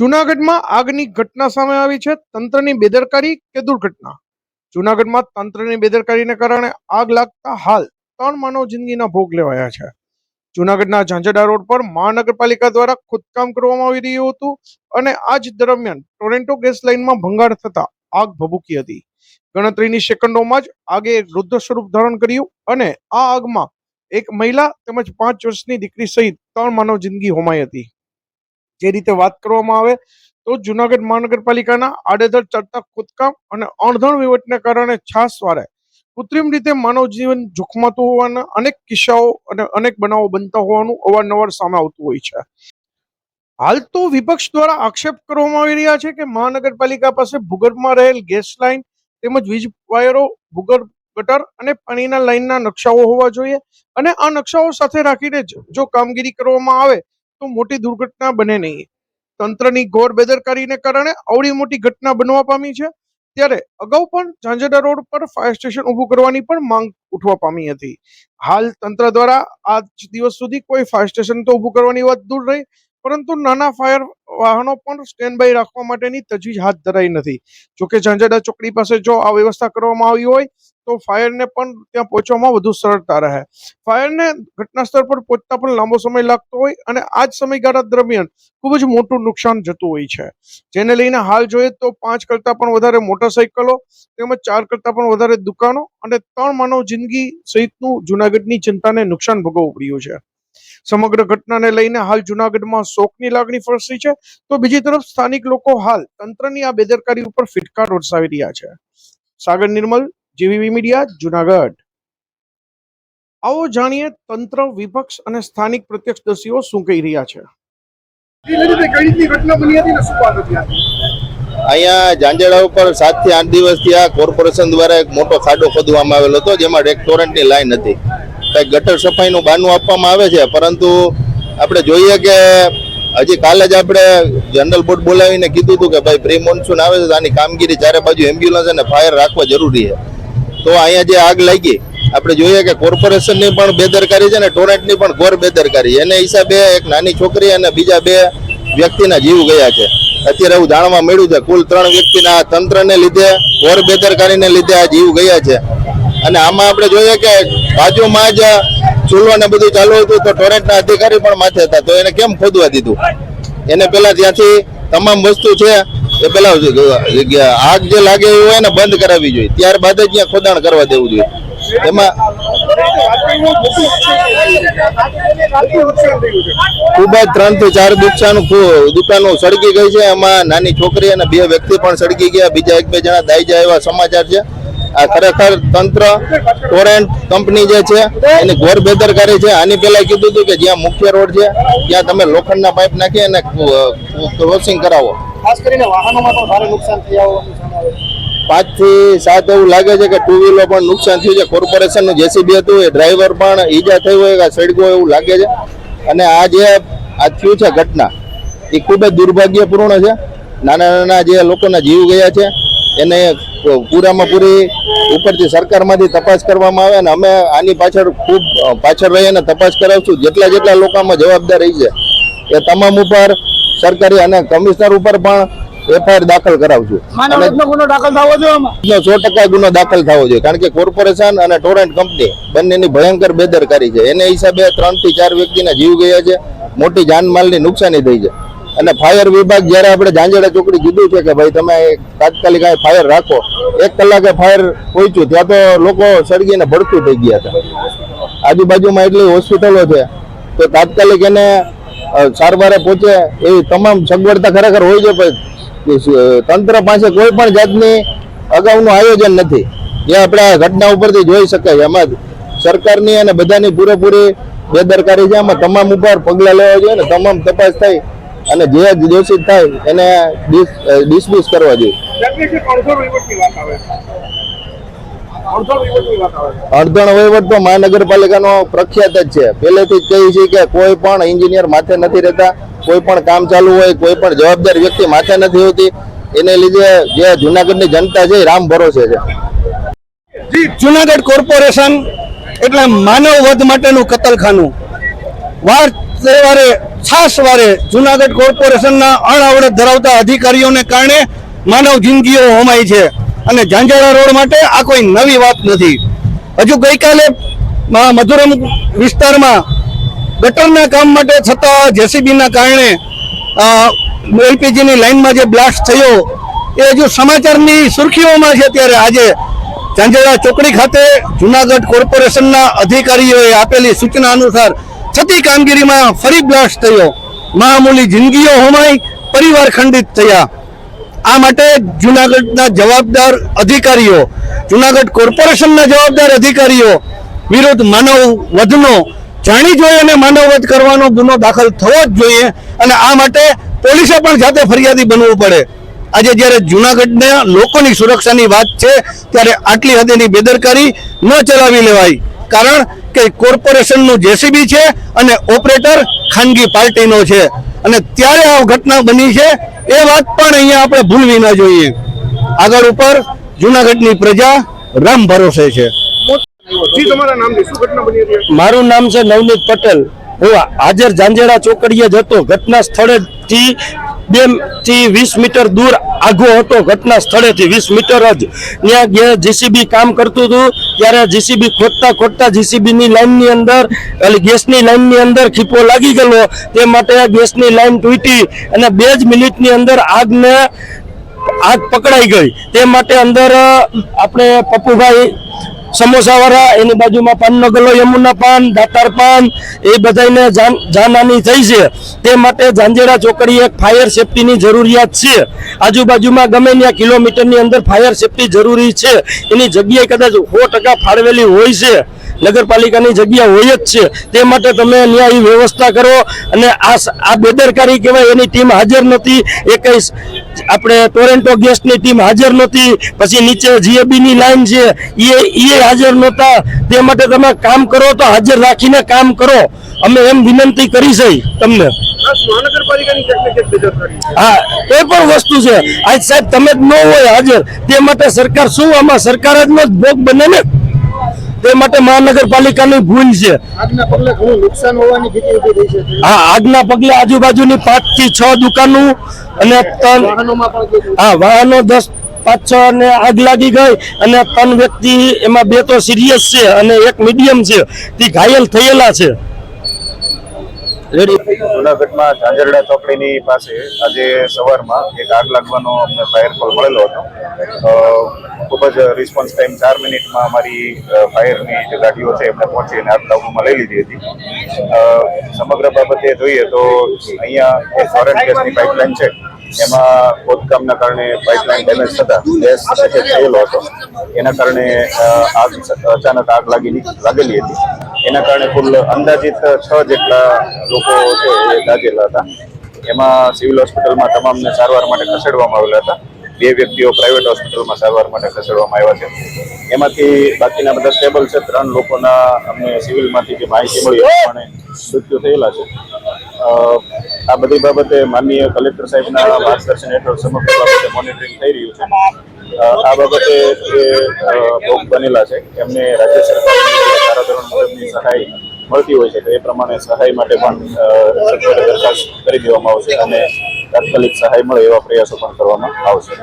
જુનાગઢમાં આગની ઘટના સામે આવી છે. તંત્રની બેદરકારી કે દુર્ઘટના? જુનાગઢમાં તંત્રની બેદરકારીને કારણે આગ લાગતા હાલ ત્રણ માનવ જિંદગીના ભોગ લેવાયા છે. જુનાગઢના ઝાંઝડા રોડ પર મહાનગરપાલિકા દ્વારા ખોદકામ કરવામાં આવી રહ્યું હતું અને આ જ દરમિયાન ટોરેન્ટો ગેસ લાઇનમાં ભંગાર થતા આગ ભભૂકી હતી. ગણતરીની સેકન્ડોમાં જ આગે રુદ્ર સ્વરૂપ ધારણ કર્યું અને આ આગમાં એક મહિલા તેમજ પાંચ વર્ષની દીકરી સહિત ત્રણ માનવ જિંદગી હોમાઈ હતી. જે રીતે વાત કરવામાં આવે, તો જુનાગઢ મહાનગરપાલિકાના આડેધડ ચડતા ખોદકામ અને અણધણ વહીવટને કારણે છાસવારે કૃત્રિમ રીતે માનવ જીવન જોખમાતું હોવાના અનેક કિસ્સાઓ અને અનેક બનાવો બનતા હોવાનું અવારનવાર સામે આવતું હોય છે. હાલ તો વિપક્ષ દ્વારા આક્ષેપ કરવામાં આવી રહ્યા છે કે મહાનગરપાલિકા પાસે ભૂગર્ભમાં રહેલ ગેસ લાઇન તેમજ વીજ વાયરો, ભૂગર્ભ ગટર અને પાણીના લાઇનના નકશાઓ હોવા જોઈએ અને આ નકશાઓ સાથે રાખીને જ જો કામગીરી કરવામાં આવે તો મોટી દુર્ઘટના બને નહીં. તંત્રની ઘોર બેદરકારીને કારણે આવડી મોટી ઘટના બનવા પામી છે. ત્યારે અગાઉ પણ ઝાંઝડા રોડ પર ફાયર સ્ટેશન ઊભું કરવાની પણ માંગ ઉઠવા પામી હતી. હાલ તંત્ર દ્વારા આજ દિવસ સુધી કોઈ ફાયર સ્ટેશન તો ઊભું કરવાની વાત દૂર રહી. પરંતુ નાના ફાયર વાહનો પણ સ્ટેન્ડ બાય રાખવા માટેની તજવીજ હાથ ધરાઈ નથી. જોકે ઝાંઝાડા ચોકડી પાસે જો આ વ્યવસ્થા કરવામાં આવી હોય, તો ફાયરને પણ ત્યાં પહોંચવામાં વધુ સરળતા રહે. ફાયરને ઘટના સ્થળ પર પહોંચતા પણ લાંબો સમય લાગતો હોય અને આ જ સમયગાળા દરમિયાન ખૂબ જ મોટું નુકસાન જતું હોય છે. જેને લઈને હાલ જોઈએ તો પાંચ કરતાં પણ વધારે મોટરસાઇકલો તેમજ ચાર કરતાં પણ વધારે દુકાનો અને ત્રણ માનવ જિંદગી સહિતનું જુનાગઢની જનતાને નુકસાન ભોગવવું પડ્યું છે. સમગ્ર ઘટનાને લઈને હાલ જુનાગઢમાં શોકની લાગણી ફરસી છે. તો બીજી તરફ સ્થાનિક લોકો હાલ તંત્રની આ બેદરકારી ઉપર ફિટકાર વરસાવી રહ્યા છે. Sagar Nirmal, GVV media, Junagadh. આવો જાણીએ તંત્ર, વિપક્ષ અને સ્થાનિક પ્રત્યક્ષદર્શીઓ શું કહી રહ્યા છે? અહીંયા જાંજેડા ઉપર સાતથી આઠ દિવસથી આ કોર્પોરેશન દ્વારા એક મોટો ખાડો ખોદવામાં આવેલો હતો, જેમાં રેસ્ટોરન્ટની લાઈન હતી. કંઈક ગટર સફાઈનું બાનું આપવામાં આવે છે, પરંતુ આપણે જોઈએ કે હજી કાલે જ આપણે જનરલ બોર્ડ બોલાવીને કીધું હતું કે ભાઈ પ્રી મોન્સૂન આવે છે આની કામગીરી ચારે બાજુ એમ્બ્યુલન્સ અને ફાયર રાખવા જરૂરી છે. તો અહીંયા જે આગ લાગી, આપણે જોઈએ કે કોર્પોરેશનની પણ બેદરકારી છે ને ટોરેન્ટની પણ ઘોર બેદરકારી એને હિસાબે એક નાની છોકરી અને બીજા બે વ્યક્તિના જીવ ગયા છે. અત્યારે એવું જાણવા મળ્યું છે, કુલ ત્રણ વ્યક્તિના તંત્રને લીધે, ઘોર બેદરકારીને લીધે આ જીવ ગયા છે. અને આમાં આપણે જોઈએ કે બાજુમાં જ ચૂલો ને બધું ચાલુ હતું તો ટોરેન્ટના અધિકારી પણ માથે હતા. તો એને કેમ ખોદવા દીધું? એને પેલા ત્યાંથી તમામ વસ્તુ છે એ પેલા આગ જે લાગે એવું હોય ને બંધ કરાવવી જોઈએ. ત્યારબાદ જ ત્યાં ખોદાણ કરવા દેવું જોઈએ. એમાં ખૂબ જ ત્રણથી ચાર દુકાનો દુકાનો સળગી ગઈ છે. એમાં નાની છોકરી અને બે વ્યક્તિ પણ સળગી ગયા. બીજા એક બે જણા દાઈ જાય એવા સમાચાર છે. આ ખરેખર તંત્ર ટોરેન્ટ કંપની જે છે એની ઘોર બેદરકારી છે. આની પહેલાં કીધું હતું કે જ્યાં મુખ્ય રોડ છે ત્યાં તમે લોખંડના પાઇપ નાખી અને ક્રોસિંગ કરાવો. ખાસ કરીને વાહનોમાં પણ ભારે નુકસાન થયા હોવાનું સામે આવે છે. પાંચથી સાત એવું લાગે છે કે ટુ વ્હીલર પણ નુકસાન થયું છે. કોર્પોરેશનનું જેસીબી હતું એ ડ્રાઈવર પણ ઈજા થઈ હોય કે સડગો એવું લાગે છે. અને આ જે આ થયું છે ઘટના એ ખૂબ જ દુર્ભાગ્યપૂર્ણ છે. નાના નાના જે લોકોના જીવ ગયા છે એને પૂરામાં પૂરી ઉપરથી સરકારમાંથી તપાસ કરવામાં આવે અને અમે આની પાછળ ખૂબ પાછળ રહી અને તપાસ કરાવશું. જેટલા જેટલા લોકોમાં રહી છે એ તમામ ઉપર સરકારી અને કમિશનર ઉપર પણ એફઆઈઆર દાખલ કરાવશું. અને ગુનો દાખલ થવો જોઈએ સો ટકા ગુનો દાખલ થવો જોઈએ કારણ કે કોર્પોરેશન અને ટોરેન્ટ કંપની બંનેની ભયંકર બેદરકારી છે. એને હિસાબે ત્રણથી ચાર વ્યક્તિના જીવ ગયા છે મોટી જાનમાલની નુકસાની થઈ છે. અને ફાયર વિભાગ જ્યારે આપણે ઝાંઝરડા ચોકડી કીધું છે કે ભાઈ તમે તાત્કાલિક આ ફાયર રાખો, એક કલાકે ફાયર પહોંચ્યું, ત્યાં તો લોકો સળગીને ભડકું થઈ ગયા હતા. આજુબાજુમાં એટલી હોસ્પિટલો છે, તો તાત્કાલિક એને સારવારે પહોંચે એવી તમામ સગવડતા ખરેખર હોય છે, પણ તંત્ર પાસે કોઈ પણ જાતની અગાઉનું આયોજન નથી. જે આપણે આ ઘટના ઉપરથી જોઈ શકાય. એમાં સરકારની અને બધાની પૂરેપૂરી બેદરકારી છે. આમાં તમામ ઉપર પગલાં લેવા જોઈએ ને તમામ તપાસ થાય અને જે દોષિત થાય એને ડિસમિસ કરવા જોઈએ. અડધણ વહીવટ તો મહાનગરપાલિકાનો પ્રખ્યાત જ છે. પહેલેથી જ કહી છે કે કોઈ પણ એન્જિનિયર માથે નથી રહેતા કોઈ પણ કામ ચાલુ હોય કોઈ પણ જવાબદાર વ્યક્તિ માથે નથી હોતી. એને લીધે જે જુનાગઢની જનતા છે રામ ભરોસે છે. જુનાગઢ કોર્પોરેશન એટલે માનવ વધ માટેનું કતલખાનું. વાર તહેવારે ખાસ વારે જુનાગઢ કોર્પોરેશનના અણઆવડત ધરાવતા અધિકારીઓને કારણે માનવ જિંદગીઓ હોમાય છે અને ઝાંઝાળા રોડ માટે આ કોઈ નવી વાત નથી. હજુ ગઈકાલે મધુરમ વિસ્તારમાં ગટરના કામ માટે છતાં જેસીબીના કારણે એલપીજીની લાઇનમાં જે બ્લાસ્ટ થયો, એ હજુ સમાચારની સુર્ખીઓમાં છે ત્યારે આજે ઝાંઝાળા ચોકડી ખાતે જુનાગઢ કોર્પોરેશનના અધિકારીઓએ આપેલી સૂચના અનુસાર થતી કામગીરીમાં ફરી બ્લાસ્ટ થયો. મામૂલી જિંદગીઓ હોમાઈ પરિવાર ખંડિત થયા. આ માટે જુનાગઢના જવાબદાર અધિકારીઓ, જુનાગઢ કોર્પોરેશનના જવાબદાર અધિકારીઓ, વિરુદ્ધ માનવ વધનો જાણી જોઈ અને માનવ વધ કરવાનો ગુનો દાખલ થવો જ જોઈએ અને આ માટે પોલીસે પણ જાતે ફરિયાદી બનવું પડે. આજે જ્યારે જુનાગઢના લોકોની સુરક્ષાની વાત છે, ત્યારે આટલી હદેની બેદરકારી ન ચલાવી લેવાય. કારણ કે કોર્પોરેશનનું જેસીબી છે અને ઓપરેટર ખાનગી પાર્ટીનો છે. અને ત્યારે આ ઘટના બની છે. એ વાત પણ અહીંયા આપણે ભૂલવી ન જોઈએ. આગળ ઉપર જુનાગઢની પ્રજા રામ ભરોસે છે. મારું નામ છે નવનીત પટેલ. હું હાજર ઝાંઝેડા ચોકડીએ જ હતો. ઘટના સ્થળેથી બેથી વીસ મીટર દૂર આગો હતો. ઘટના સ્થળેથી વીસ મીટર જ. ત્યાં જીસીબી કામ કરતું હતું, ત્યારે જીસીબી ખોદતા ખોદતા જીસીબી ની લાઈનની અંદર, એટલે ગેસની લાઈનની અંદર ખીપો લાગી ગયેલો. તે માટે ગેસની લાઈન તૂટી અને બે જ મિનિટની અંદર આગને આગ પકડાઈ ગઈ. તે માટે અંદર આપણે પપ્પુભાઈ સમોસા વાળા એની બાજુમાં પાનનો ગલ્લો યમુના પાન, દાતાર પાન, એ બધાને જાન, જાનહાની થઈ છે. તે માટે ઝાંઝેડા ચોકડી એક ફાયર સેફટીની જરૂરિયાત છે. આજુબાજુમાં ગમે ત્યાં કિલોમીટરની અંદર ફાયર સેફટી જરૂરી છે. એની જગ્યાએ કદાચ સો ટકા ફાળવેલી હોય છે. નગરપાલિકાની જગ્યા હોય જ છે. તે માટે તમે એ વ્યવસ્થા કરો અને આ આ બેદરકારી કહેવાય એની ટીમ હાજર નથી. એ કઈ આપણે ટોરેન્ટો ગેસની ટીમ હાજર નહોતી પછી નીચે જીએબીની લાઈન છે. એ એ હાજર નહોતા. તે માટે તમે કામ કરો તો હાજર રાખીને કામ કરો. અમે એમ વિનંતી કરી છે તમને. હા એ પણ વસ્તુ છે. આજ સાહેબ તમે જ ન હોય હાજર. તે માટે સરકાર શું આમાં સરકાર જ નો જ ભોગ બને ને? તે માટે મહાનગરપાલિકાની ભૂલ છે. હા આગના પગલે આજુબાજુની પાંચથી છ દુકાનો અને હા વાહનો દસ પાંચ છ ને આગ લાગી ગઈ અને ત્રણ વ્યક્તિ એમાં બે તો સિરિયસ છે અને એક મીડિયમ છે. તે ઘાયલ થયેલા છે. જુનાગઢમાં ઝાંઝરડા ચોકડીની પાસે આજે સવારમાં એક આગ લાગવાનો અમને ફાયર કોલ મળેલો હતો. ખૂબ જ રિસ્પોન્સ ટાઈમ ચાર મિનિટમાં અમારી ફાયરની જે ગાડીઓ છે એમને પહોંચી અને આગ કાબૂમાં લઈ લીધી હતી. સમગ્ર બાબતે જોઈએ તો અહીંયા ફોરેન ગેસની પાઇપલાઇન છે, એમાં ખોદકામના કારણે પાઇપલાઇન ડેમેજ થતા ગેસ થયેલો હતો. એના કારણે આગ અચાનક આગ લાગી, લાગેલી હતી. એના કારણે કુલ અંદાજિત છ જેટલા લોકો છે એ દાઝેલા હતા. એમાં સિવિલ હોસ્પિટલમાં તમામને સારવાર માટે ખસેડવામાં આવેલા હતા. બે વ્યક્તિઓ પ્રાઇવેટ હોસ્પિટલમાં સારવાર માટે ખસેડવામાં આવ્યા છે. એમાંથી બાકીના બધા સ્ટેબલ છે. ત્રણ લોકોના અમને સિવિલમાંથી જે માહિતી મળી એ પ્રમાણે મૃત્યુ થયેલા છે. આ બધી બાબતે માનનીય કલેક્ટર સાહેબના માર્ગદર્શન હેઠળ સમગ્ર બાબતે મોનિટરિંગ થઈ રહ્યું છે. આ બાબતે જે ભોગ બનેલા છે, એમને રાજ્ય સરકારની જે ધારાધોરણ મુજબની સહાય મળતી હોય છે, તો એ પ્રમાણે સહાય માટે પણ સરકારે દરખાસ્ત કરી દેવામાં આવશે અને તાત્કાલિક સહાય મળે એવા પ્રયાસો પણ કરવામાં આવશે.